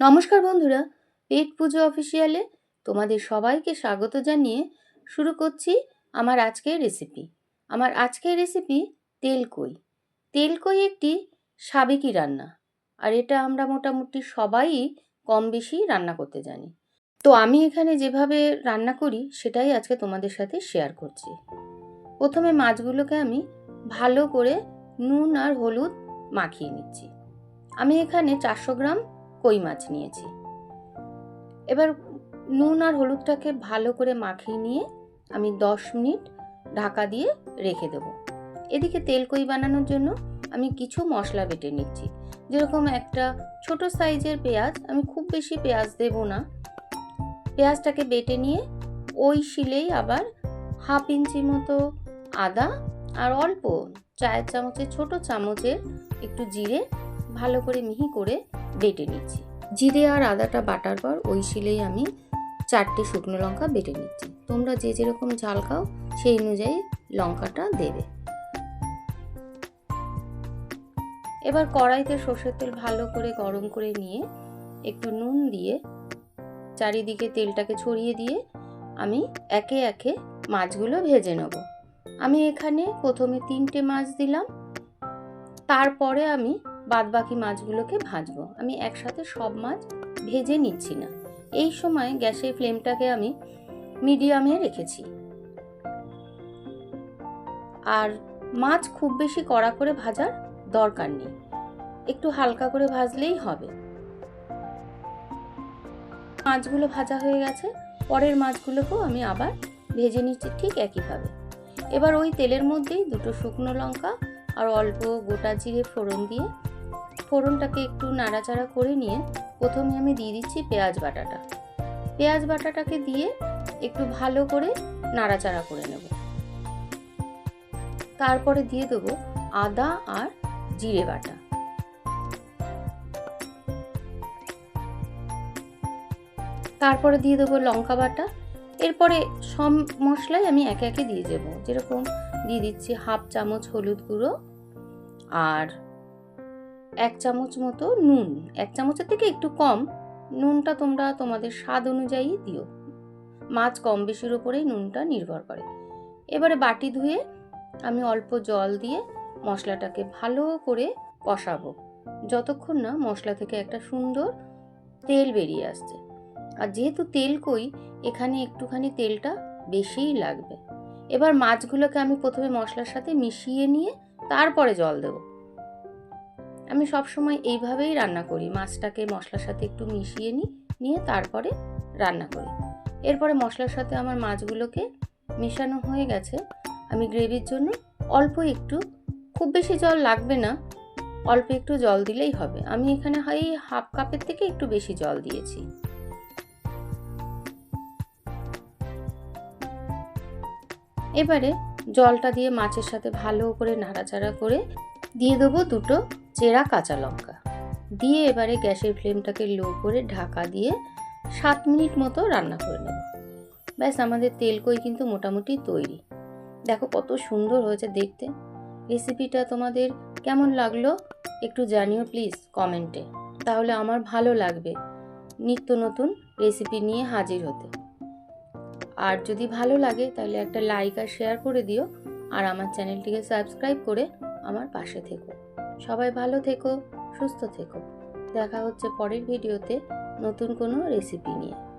নমস্কার বন্ধুরা, পেট পুজো অফিসিয়ালে তোমাদের সবাইকে স্বাগত জানিয়ে শুরু করছি আমার আজকের রেসিপি আমার আজকের রেসিপি তেলকই তেলকই একটি সাবেকি রান্না, আর এটা আমরা মোটামুটি সবাই কম বেশি রান্না করতে জানি। তো আমি এখানে যেভাবে রান্না করি, সেটাই আজকে তোমাদের সাথে শেয়ার করছি। প্রথমে মাছগুলোকে আমি ভালো করে নুন আর হলুদ মাখিয়ে নিচ্ছি। আমি এখানে চারশো গ্রাম কই মাছ নিয়েছি। এবার নুন আর হলুদটাকে ভালো করে মাখিয়ে নিয়ে আমি দশ মিনিট ঢাকা দিয়ে রেখে দেব। এদিকে তেল কই বানানোর জন্য আমি কিছু মশলা বেটে নিচ্ছি। যেরকম একটা ছোট সাইজের পেঁয়াজ, আমি খুব বেশি পেঁয়াজ দেব না। পেঁয়াজটাকে বেটে নিয়ে ওই শিলেই আবার হাফ ইঞ্চি মতো আদা আর অল্প চায়ের চামচের ছোট চামচের একটু জিরে ভালো করে মিহি করে বেটে নিচ্ছি। জিরে আর আদাটা বাটার পর ওই শিলেই আমি চারটে শুকনো লঙ্কা বেটে নিচ্ছি। তোমরা যে যেরকম ঝাল খাও, সেই অনুযায়ী লঙ্কাটা দেবে। এবার কড়াইতে সর্ষের তেল ভালো করে গরম করে নিয়ে একটু নুন দিয়ে চারিদিকে তেলটাকে ছড়িয়ে দিয়ে আমি একে একে মাছগুলো ভেজে নেব। আমি এখানে প্রথমে তিনটে মাছ দিলাম। তারপরে আমি বাদবাকি মাছগুলোকে ভাজবো। আমি একসাথে সব মাছ ভেজে নিচ্ছি না। এই সময় গ্যাসের ফ্লেমটাকে আমি মিডিয়ামে রেখেছি। আর মাছ খুব বেশি কড়া করে ভাজার দরকার নেই। একটু হালকা করে ভাজলেই হবে। মাছগুলো ভাজা হয়ে গেছে। পরের মাছগুলোকেও আমি আবার ভেজে নিচ্ছি ঠিক একইভাবে। এবার ওই তেলের মধ্যেই দুটো শুকনো লঙ্কা আর অল্প গোটা জিরে ফোড়ন দিয়ে ফোড়নটাকে একটু নাড়াচাড়া করে নিয়ে প্রথমে আমি দিয়ে দিচ্ছি পেঁয়াজ বাটাটা। পেঁয়াজ বাটাটাকে দিয়ে একটু ভালো করে নাড়াচাড়া করে নেব। তারপরে দিয়ে দেবো আদা আর জিরে বাটা। তারপরে দিয়ে দেবো লঙ্কা বাটা। এরপরে সব মশলাই আমি একে একে দিয়ে দেবো। যেরকম দিয়ে দিচ্ছি হাফ চামচ হলুদ গুঁড়ো আর এক চামচ মতো নুন, এক চামচের থেকে একটু কম। নুনটা তোমরা তোমাদের স্বাদ অনুযায়ী দিও। মাছ কম বেশির ওপরেই নুনটা নির্ভর করে। এবারে বাটি ধুয়ে আমি অল্প জল দিয়ে মশলাটাকে ভালো করে কষাবো। যতক্ষণ না মশলা থেকে একটা সুন্দর তেল বেরিয়ে আসছে। আর যেহেতু তেল কই, এখানে একটুখানি তেলটা বেশিই লাগবে। এবার মাছগুলোকে আমি প্রথমে মশলার সাথে মিশিয়ে নিয়ে তারপরে জল দেবো। আমি সবসময় এইভাবেই রান্না করি। মাছটাকে মশলার সাথে একটু মিশিয়ে নিই, নিয়ে তারপরে রান্না করি। এরপরে মশলার সাথে আমার মাছগুলোকে মেশানো হয়ে গেছে। আমি গ্রেভির জন্য অল্প একটু, খুব বেশি জল লাগবে না, অল্প একটু জল দিলেই হবে। আমি এখানে হয় হাফ কাপের থেকে একটু বেশি জল দিয়েছি। এবারে জলটা দিয়ে মাছের সাথে ভালো করে নাড়াচাড়া করে দিয়ে দেবো দুটো চেরা কাঁচা লঙ্কা। দিয়ে এবারে গ্যাসের ফ্লেমটাকে লো করে ঢাকা দিয়ে সাত মিনিট মতো রান্না করে নেব। ব্যাস, আমাদের তেলকই কিন্তু মোটামুটি তৈরি। দেখো কত সুন্দর হয়েছে দেখতে। রেসিপিটা তোমাদের কেমন লাগল একটু জানিও প্লিজ কমেন্টে। তাহলে আমার ভালো লাগবে নিত্য নতুন রেসিপি নিয়ে হাজির হতে। আর যদি ভালো লাগে তাহলে একটা লাইক আর শেয়ার করে দিও। আর আমার চ্যানেলটিকে সাবস্ক্রাইব করে আমার পাশে থেকো। সবাই ভালো থেকো, সুস্থ থেকো। দেখা হচ্ছে পরের ভিডিওতে নতুন কোনো রেসিপি নিয়ে।